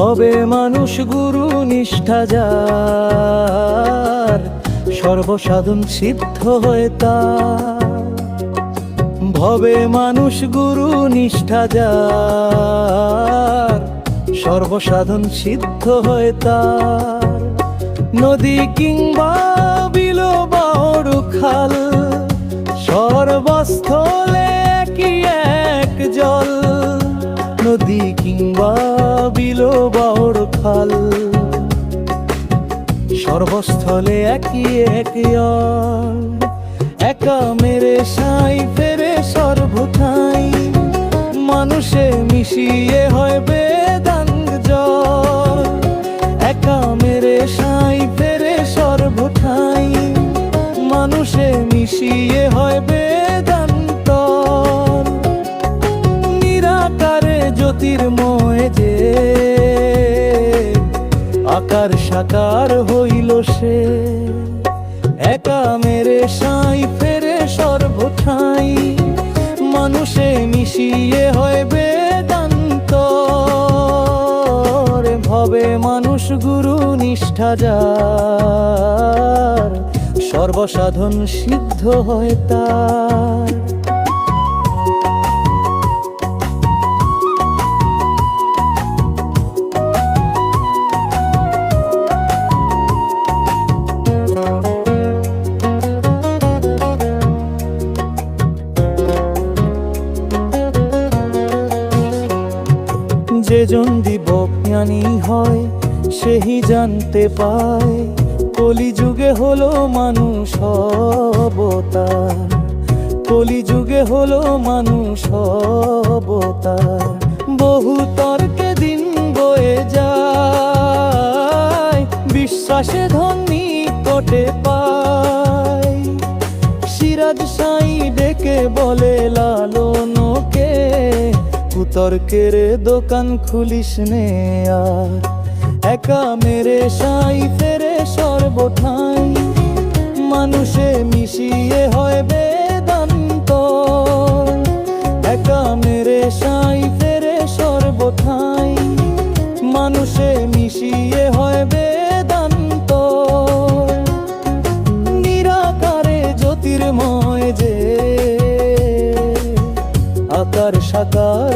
ভবে মানুষ গুরু নিষ্ঠা যার। সর্বসাধন সিদ্ধ হয়ে তার। ভবে মানুষ গুরু নিষ্ঠা যার। সর্বসাধন সিদ্ধ হয়ে তার। নদী কিংবা বিল বড় খাল সর্বস্থলে সর্বস্থলে একই এক জল। একা মেরে সাই, ফেরে সর্বঠাই মানুষে মিশিয়ে হয় বেদাঙ্গ জল একা মেরে সাই, ফেরে সর্বঠাই মানুষে মিশিয়ে হয় বেদান্ত। নিরাকারে জ্যোতির্ময় যে সাকার হইল সে। একা মেরে সাই, ফেরে সর্বঠাই। মানুষে মিশিয়ে হয় বেদান্ত ভবে মানুষ গুরু নিষ্ঠা যার। সর্বসাধন সিদ্ধ হয় তার। যে জন দিবজ্ঞানী হয় সেই জানতে পায়, কলিযুগে হলো মানুষ অবতার। কলিযুগে হলো মানুষ অবতার। বহু তর্কে দিন বয়ে যায়, বিশ্বাসে ধনী কোটে পায়। সিরাজ সাই ডেকে বলে লালনকে কুতর্কের দোকান খুলিস নে আর। একা মেরে সাই ফেরে সর্বঠাই। মানুষে মিশিয়ে হয় বেদান্ত। একা মেরে সাই ফেরে সর্বঠাই। মানুষে মিশিয়ে হয় বেদান্ত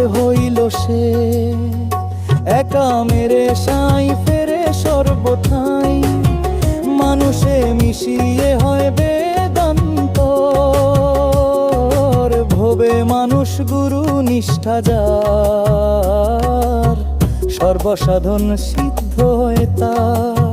হইল সে। একা মেরে সাই, ফেরে সর্বথাই। মানুষে মিশিয়ে হয় বেদান্ত ভবে মানুষ গুরু নিষ্ঠা যার। সর্বসাধন সিদ্ধ হয় তার।